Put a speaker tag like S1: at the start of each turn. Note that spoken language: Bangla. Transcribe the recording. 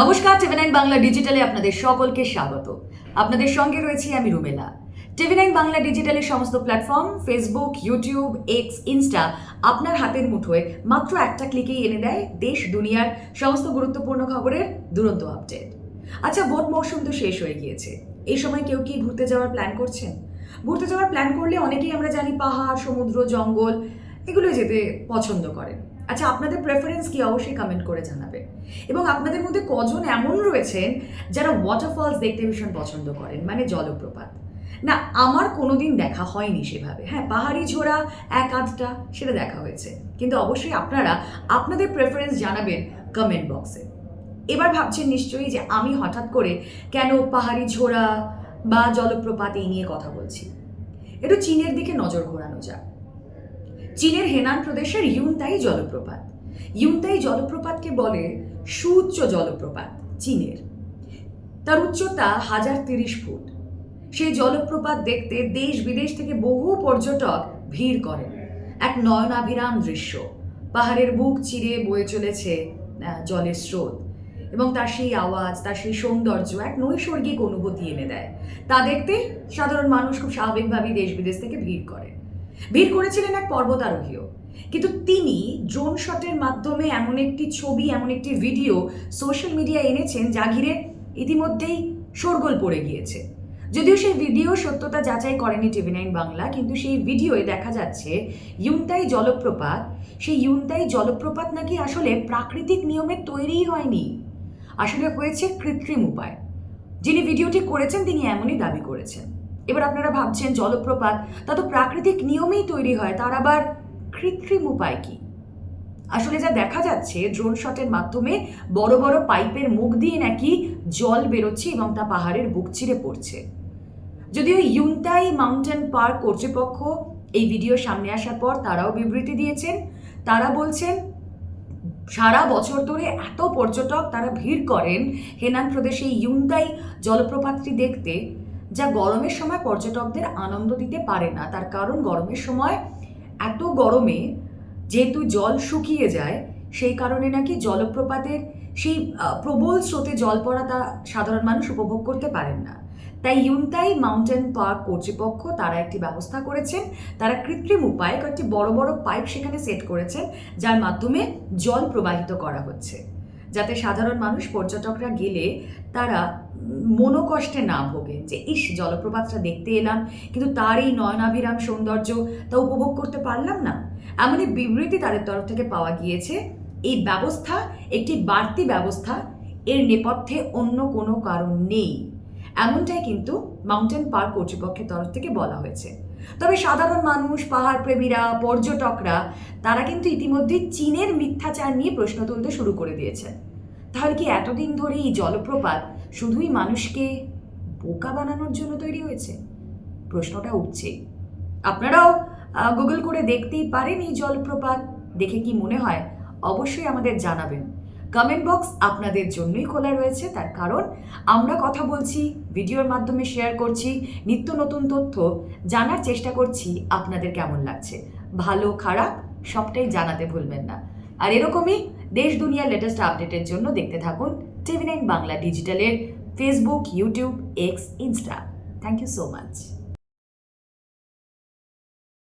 S1: নমস্কার, টিভি নাইন বাংলা ডিজিটালে আপনাদের সকলকে স্বাগত। আপনাদের সঙ্গে রয়েছি আমি রুমেলা টিভি নাইন বাংলা ডিজিটালের সমস্ত platform Facebook YouTube X Insta আপনার হাতের মুঠোয় মাত্র একটা ক্লিকেই এনে দেয় দেশ, দুনিয়ার সমস্ত গুরুত্বপূর্ণ খবরের দুরন্ত আপডেট। আচ্ছা ভোট মৌসুম তো শেষ হয়ে গিয়েছে। এই সময় কেউ কি ঘুরতে যাওয়ার প্ল্যান করছেন? ঘুরতে যাওয়ার প্ল্যান করলে অনেকেই আমরা জানি পাহাড়, সমুদ্র, জঙ্গল এগুলো যেতে পছন্দ করেন। আচ্ছা আপনাদের প্রেফারেন্স কি? অবশ্যই কমেন্ট করে জানাবেন এবং আপনাদের মধ্যে কজন এমন রয়েছেন যারা ওয়াটারফলস দেখতে ভীষণ পছন্দ করেন? মানে জলপ্রপাত। না, আমার কোনোদিন দেখা হয়নি সেভাবে। হ্যাঁ পাহাড়ি ঝোড়া, এক আধটা, সেটা দেখা হয়েছে। কিন্তু অবশ্যই আপনারা আপনাদের প্রেফারেন্স জানাবেন কমেন্ট বক্সে এবার ভাবছেন নিশ্চয়ই যে আমি হঠাৎ করে কেন পাহাড়ি ঝোড়া বা জলপ্রপাত এই নিয়ে কথা বলছি? একটু চীনের দিকে নজর ঘোরানো যাক। চীনের হেনান প্রদেশের ইউনতাই জলপ্রপাত। ইউনতাই জলপ্রপাতকে বলে সুউচ্চ জলপ্রপাত চীনের। তার উচ্চতা হাজার তিরিশ ফুট। সেই জলপ্রপাত দেখতে দেশ বিদেশ থেকে বহু পর্যটক ভিড় করেন। এক নয়নাভিরাম দৃশ্য। পাহাড়ের বুক চিরে বয়ে চলেছে জলের স্রোত। এবং তার সেই আওয়াজ, তার সেই সৌন্দর্য এক নৈসর্গিক অনুভূতি এনে দেয়। তা দেখতে সাধারণ মানুষ খুব স্বাভাবিকভাবেই দেশ বিদেশ থেকে ভিড় করে। ভিড় করেছিলেন এক পর্বতারোহীও। কিন্তু তিনি ড্রোন শটের মাধ্যমে এমন একটি ছবি, এমন একটি ভিডিও সোশ্যাল মিডিয়ায় এনেছেন যা ঘিরে ইতিমধ্যেই শোরগোল পড়ে গিয়েছে। যদিও সেই ভিডিও সত্যতা যাচাই করেনি টিভি নাইন বাংলা, কিন্তু সেই ভিডিওয়ে দেখা যাচ্ছে ইউনতাই জলপ্রপাত। সেই ইউনতাই জলপ্রপাত নাকি আসলে প্রাকৃতিক নিয়মে তৈরিই হয়নি। আসলে হয়েছে কৃত্রিম উপায়। যিনি ভিডিওটি করেছেন, তিনি এমনই দাবি করেছেন। এবার আপনারা ভাবছেন জলপ্রপাত, তা তো প্রাকৃতিক নিয়মেই তৈরি হয়, তার আবার কৃত্রিম উপায় কি? আসলে যা দেখা যাচ্ছে ড্রোন শটের মাধ্যমে বড় বড় পাইপের মুখ দিয়ে নাকি জল বেরোচ্ছে এবং তা পাহাড়ের বুক চিরে পড়ছে। যদিও ইউনতাই মাউন্টেন পার্ক কর্তৃপক্ষ এই ভিডিও সামনে আসার পর তারাও বিবৃতি দিয়েছেন। তারা বলছেন, সারা বছর ধরে এত পর্যটক তারা ভিড় করেন। হেনান প্রদেশে ইউনতাই জলপ্রপাতটি দেখতে যা গরমের সময় পর্যটকদের আনন্দ দিতে পারে না। তার কারণ গরমের সময় এত গরমে যেহেতু জল শুকিয়ে যায়, সেই কারণে নাকি জলপ্রপাতের সেই প্রবল স্রোতে জল পড়া তা সাধারণ মানুষ উপভোগ করতে পারেন না। তাই ইউনতাই মাউন্টেন পার্ক কর্তৃপক্ষ তারা একটি ব্যবস্থা করেছেন। তারা কৃত্রিম উপায়ে কয়েকটি বড় বড় পাইপ সেখানে সেট করেছেন, যার মাধ্যমে জল প্রবাহিত করা হচ্ছে। যাতে সাধারণ মানুষ, পর্যটকরা গেলে তারা মনোকষ্টে না ভোগে। যে ইস, জলপ্রপাতটা দেখতে এলাম, কিন্তু তার এই নয়নাভিরাম সৌন্দর্য তা উপভোগ করতে পারলাম না। এমনই বিবৃতি তাদের তরফ থেকে পাওয়া গিয়েছে। এই ব্যবস্থা, একটি বাড়তি ব্যবস্থা, এর নেপথ্যে অন্য কোনো কারণ নেই। এমনটাই কিন্তু মাউন্টেন পার্ক কর্তৃপক্ষের তরফ থেকে বলা হয়েছে। তবে সাধারণ মানুষ পাহাড় প্রেমীরা পর্যটকরা, তারা কিন্তু ইতিমধ্যে চীনের মিথ্যাচার নিয়ে প্রশ্ন তুলতে শুরু করে দিয়েছে। তাহলে কি এতদিন ধরে এই জলপ্রপাত শুধুই মানুষকে বোকা বানানোর জন্য তৈরি হয়েছে? প্রশ্নটা উঠছে। আপনারাও গুগল করে দেখতেই পারেন এই জলপ্রপাত। দেখে কি মনে হয়? অবশ্যই আমাদের জানাবেন। কমেন্ট বক্স আপনাদের জন্যই খোলা রয়েছে, তার কারণ আমরা কথা বলছি, ভিডিওর মাধ্যমে শেয়ার করছি, নিত্য নতুন তথ্য জানার চেষ্টা করছি, আপনাদের কেমন লাগছে? ভালো, খারাপ, সবটাই জানাতে ভুলবেন না। আর এরকমই দেশ দুনিয়ার লেটেস্ট আপডেটের জন্য দেখতে থাকুন TV nine Bangla ডিজিটালের Facebook YouTube X Insta thank you so much